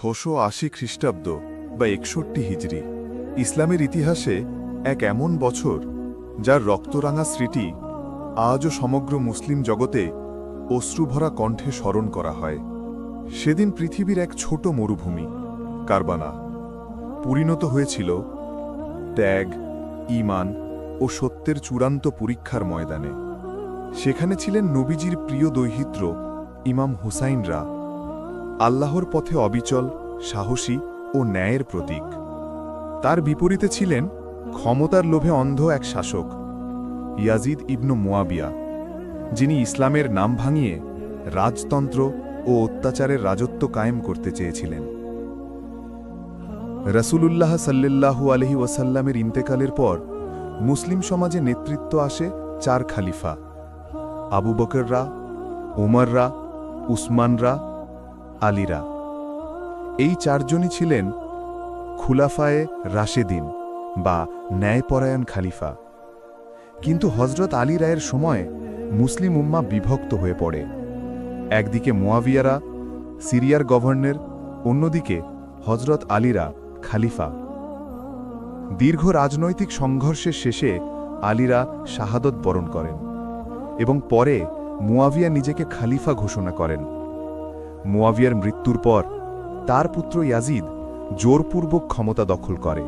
ছশো আশি খ্রিস্টাব্দ বা একষট্টি হিজরি ইসলামের ইতিহাসে এক এমন বছর যার রক্তরাঙা স্মৃতি আজও সমগ্র মুসলিম জগতে অশ্রুভরা কণ্ঠে স্মরণ করা হয়। সেদিন পৃথিবীর এক ছোট মরুভূমি কারবানা পরিণত হয়েছিল ত্যাগ, ঈমান ও সত্যের চূড়ান্ত পরীক্ষার ময়দানে। সেখানে ছিলেন নবীজির প্রিয় দৈহিত্র ইমাম হুসাইনরা। আল্লাহর পথে অবিচল, সাহসী ও ন্যায়ের প্রতীক। তার বিপরীতে ছিলেন ক্ষমতার লোভে অন্ধ এক শাসক, ইয়াজিদ ইবনু মুয়াবিয়া, যিনি ইসলামের নাম ভাঙিয়ে রাজতন্ত্র ও অত্যাচারের রাজত্ব কায়েম করতে চেয়েছিলেন। রসুলুল্লাহ সাল্লাল্লাহু আলহি ওয়াসাল্লামের ইন্তেকালের পর মুসলিম সমাজে নেতৃত্ব আসে চার খালিফা, আবু বকররা ওমররা উসমানরা আলীরা। এই চারজনই ছিলেন খুলাফায়ে রাশেদিন বা ন্যায়পরায়ণ খালিফা। কিন্তু হজরত আলী রায়ের সময় মুসলিম উম্মা বিভক্ত হয়ে পড়ে। একদিকে মোয়াবিয়ারা, সিরিয়ার গভর্নর, অন্যদিকে হজরত আলীরা খালিফা। দীর্ঘ রাজনৈতিক সংঘর্ষের শেষে আলীরা শাহাদত বরণ করেন এবং পরে মুয়াবিয়া নিজেকে খালিফা ঘোষণা করেন। মুয়াবিয়ার মৃত্যুর পর তার পুত্র ইয়াজিদ জোরপূর্বক ক্ষমতা দখল করে।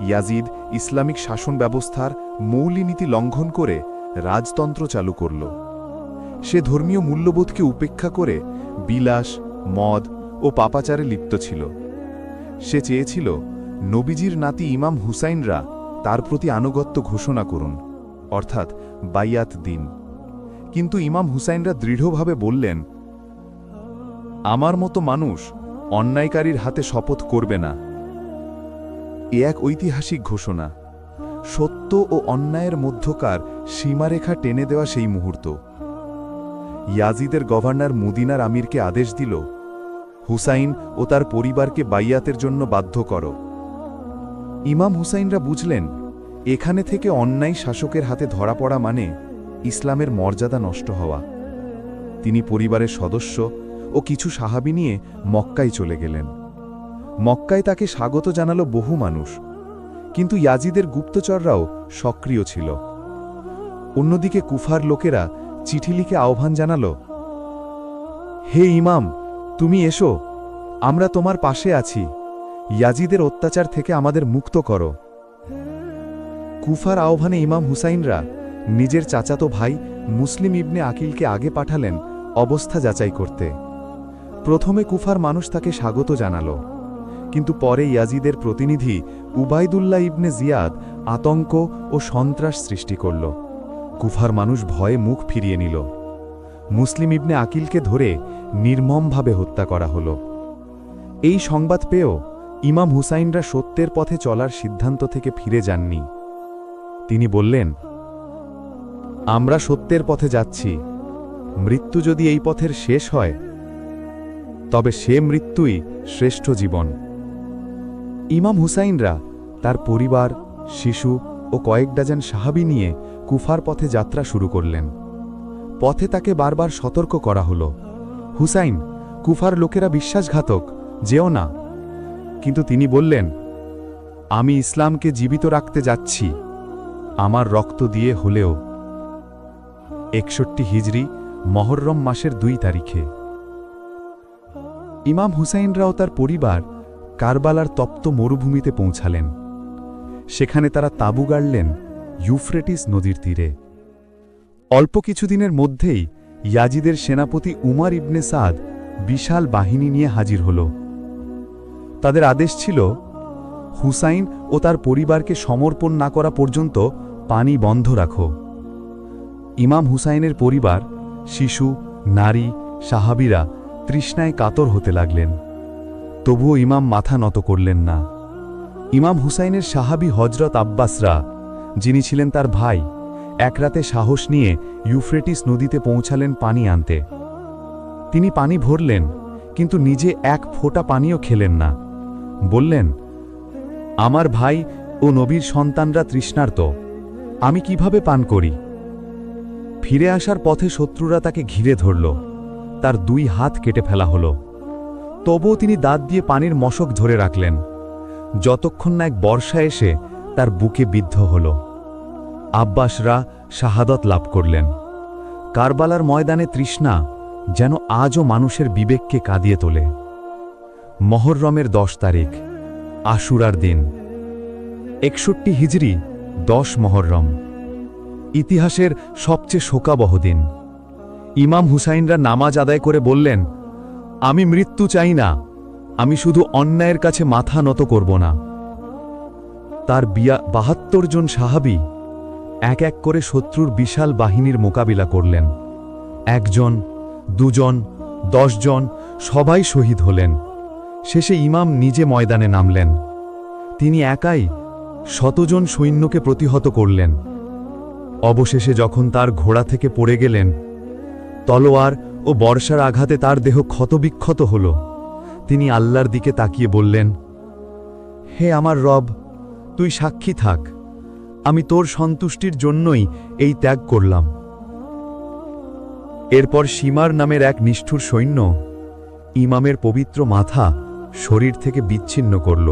ইয়াজিদ ইসলামিক শাসন ব্যবস্থার মৌলিনীতি লঙ্ঘন করে রাজতন্ত্র চালু করল। সে ধর্মীয় মূল্যবোধকে উপেক্ষা করে বিলাস, মদ ও পাপাচারে লিপ্ত ছিল। সে চেয়েছিল নবীজির নাতি ইমাম হুসাইনরা তার প্রতি আনুগত্য ঘোষণা করুন, অর্থাৎ বাইয়াত দিন। কিন্তু ইমাম হুসাইনরা দৃঢ়ভাবে বললেন আমার মতো মানুষ অন্যায়কারীর হাতে শপথ করবে না। এ এক ঐতিহাসিক ঘোষণা। সত্য ও অন্যায়ের মধ্যকার সীমারেখা টেনে দেওয়া সেই মুহূর্ত। ইয়াজিদের গভর্নর মুদিনার আমিরকে আদেশ দিল, হুসাইন ও তার পরিবারকে বাইয়াতের জন্য বাধ্য করো। ইমাম হুসাইনরা বুঝলেন, এখানে থেকে অন্যায় শাসকের হাতে ধরা পড়া মানে ইসলামের মর্যাদা নষ্ট হওয়া। তিনি পরিবারের সদস্য ও কিছু সাহাবি নিয়ে মক্কায় চলে গেলেন। মক্কায় তাকে স্বাগত জানালো বহু মানুষ, কিন্তু ইয়াজিদের গুপ্তচররাও সক্রিয় ছিল। অন্যদিকে কুফার লোকেরা চিঠি লিখে আহ্বান জানাল, হে ইমাম, তুমি এসো, আমরা তোমার পাশে আছি। ইয়াজিদের অত্যাচার থেকে আমাদের মুক্ত করো। কুফার আহ্বানে ইমাম হুসাইনরা নিজের চাচাতো ভাই মুসলিম ইবনে আকিলকে আগে পাঠালেন অবস্থা যাচাই করতে। প্রথমে কুফার মানুষ তাকে স্বাগত জানালো। কিন্তু পরে ইয়াজিদের প্রতিনিধি উবায়দুল্লাহ ইবনে জিয়াদ আতঙ্ক ও সন্ত্রাস সৃষ্টি করল। কুফার মানুষ ভয়ে মুখ ফিরিয়ে নিল। মুসলিম ইবনে আকিলকে ধরে নির্মমভাবে হত্যা করা হল। এই সংবাদ পেয়েও ইমাম হুসাইনরা সত্যের পথে চলার সিদ্ধান্ত থেকে ফিরে যাননি। তিনি বললেন, আমরা সত্যের পথে যাচ্ছি। মৃত্যু যদি এই পথের শেষ হয় তবে সে মৃত্যুই শ্রেষ্ঠ জীবন। ইমাম হুসাইনরা তার পরিবার, শিশু ও কয়েক ডাজন সাহাবি নিয়ে কুফার পথে যাত্রা শুরু করলেন। পথে তাকে বারবার সতর্ক করা হল। হুসাইন কুফার লোকেরা বিশ্বাসঘাতক, যেও না। কিন্তু তিনি বললেন, আমি ইসলামকে জীবিত রাখতে যাচ্ছি। আমার রক্ত দিয়ে হলেও। একষট্টি হিজরি মহররম মাসের দুই তারিখে। ইমাম হুসাইনরাও তার পরিবার কারবালার তপ্ত মরুভূমিতে পৌঁছালেন। সেখানে তারা তাঁবু গাড়লেন ইউফ্রেটিস নদীর তীরে। অল্প কিছুদিনের মধ্যেই ইয়াজিদের সেনাপতি উমার ইবনে সাদ বিশাল বাহিনী নিয়ে হাজির হল। তাদের আদেশ ছিল, হুসাইন ও তার পরিবারকে সমর্পণ না করা পর্যন্ত পানি বন্ধ রাখো। ইমাম হুসাইনের পরিবার, শিশু, নারী, সাহাবিরা তৃষ্ণায় কাতর হতে লাগলেন। তবুও ইমাম মাথা নত করলেন না। ইমাম হুসাইনের সাহাবি হজরত আব্বাসরা, যিনি ছিলেন তার ভাই এক রাতে সাহস নিয়ে ইউফ্রেটিস নদীতে পৌঁছালেন পানি আনতে। তিনি পানি ভরলেন, কিন্তু নিজে এক ফোঁটা পানিও খেলেন না। বললেন, আমার ভাই ও নবীর সন্তানরা তৃষ্ণার্ত, আমি কীভাবে পান করি? ফিরে আসার পথে শত্রুরা তাকে ঘিরে ধরল। তার দুই হাত কেটে ফেলা হলো। তবুও তিনি দাঁত দিয়ে পানির মশক ধরে রাখলেন। যতক্ষণ না এক বর্ষা এসে তার বুকে বিদ্ধ হল। আব্বাসরা শাহাদত লাভ করলেন। কারবালার ময়দানে তৃষ্ণা যেন আজও মানুষের বিবেককে কাঁদিয়ে তোলে। মহররমের দশ তারিখ, আশুরার দিন। একষট্টি হিজরি, দশ মহররম ইতিহাসের সবচেয়ে শোকাবহ দিন। ইমাম হুসাইনরা নামাজ আদায় করে বললেন, আমি মৃত্যু চাই না, আমি শুধু অন্যায়ের কাছে মাথা নত করব না। তার বিয়া বাহাত্তর জন সাহাবি এক এক করে শত্রুর বিশাল বাহিনীর মোকাবিলা করলেন। একজন, দুজন দশজন সবাই শহীদ হলেন। শেষে ইমাম নিজে ময়দানে নামলেন। তিনি একাই শতজন সৈন্যকে প্রতিহত করলেন। অবশেষে যখন তার ঘোড়া থেকে পড়ে গেলেন তলোয়ার ও বর্ষার আঘাতে তার দেহ ক্ষতবিক্ষত হল। তিনি আল্লাহর দিকে তাকিয়ে বললেন, হে আমার রব, তুই সাক্ষী থাক। আমি তোর সন্তুষ্টির জন্যই এই ত্যাগ করলাম। এরপর সীমার নামের এক নিষ্ঠুর সৈন্য ইমামের পবিত্র মাথা শরীর থেকে বিচ্ছিন্ন করল।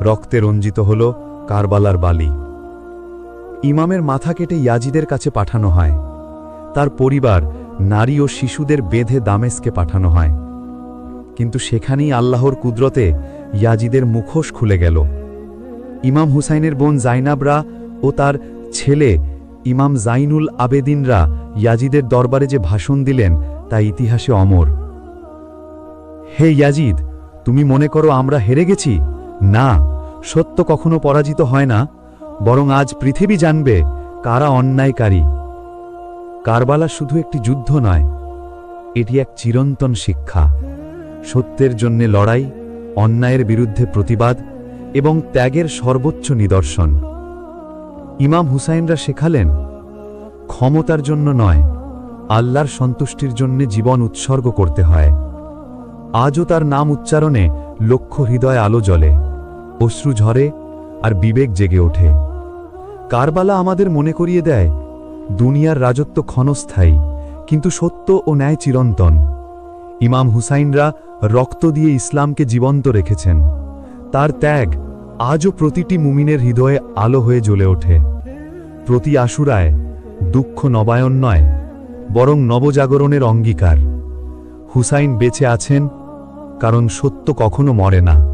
রক্তে রঞ্জিত হল কারবালার বালি। ইমামের মাথা কেটে ইয়াজিদের কাছে পাঠানো হয়। তার পরিবার নারী ও শিশুদের বেঁধে দামেস্কে পাঠানো হয়। কিন্তু সেখানেই আল্লাহর কুদরতে ইয়াজিদের মুখোশ খুলে গেল। ইমাম হুসাইনের বোন জাইনাবরা ও তার ছেলে ইমাম জাইনুল আবেদিনরা ইয়াজিদের দরবারে যে ভাষণ দিলেন, তা ইতিহাসে অমর। হে ইয়াজিদ, তুমি মনে করো আমরা হেরে গেছি? না, সত্য কখনো পরাজিত হয় না, বরং আজ পৃথিবী জানবে কারা অন্যায়কারী। কারবালা শুধু একটি যুদ্ধ নয়, এটি এক চিরন্তন শিক্ষা। সত্যের জন্যে লড়াই, অন্যায়ের বিরুদ্ধে প্রতিবাদ এবং ত্যাগের সর্বোচ্চ নিদর্শন। ইমাম হুসাইনরা শেখালেন, ক্ষমতার জন্য নয়, আল্লাহর সন্তুষ্টির জন্য জীবন উৎসর্গ করতে হয়। আজও তার নাম উচ্চারণে লক্ষ হৃদয় আলো জ্বলে, অশ্রু ঝরে আর বিবেক জেগে ওঠে। কারবালা আমাদের মনে করিয়ে দেয় দুনিয়ার রাজত্ব ক্ষণস্থায়ী, কিন্তু সত্য ও ন্যায় চিরন্তন। ইমাম হুসাইনরা রক্ত দিয়ে ইসলামকে জীবন্ত রেখেছেন। তার ত্যাগ আজও প্রতিটি মুমিনের হৃদয়ে আলো হয়ে জ্বলে ওঠে। প্রতি আশুরায় দুঃখ নবায়ন নয়, বরং নবজাগরণের অঙ্গীকার। হুসাইন বেঁচে আছেন, কারণ সত্য কখনো মরে না।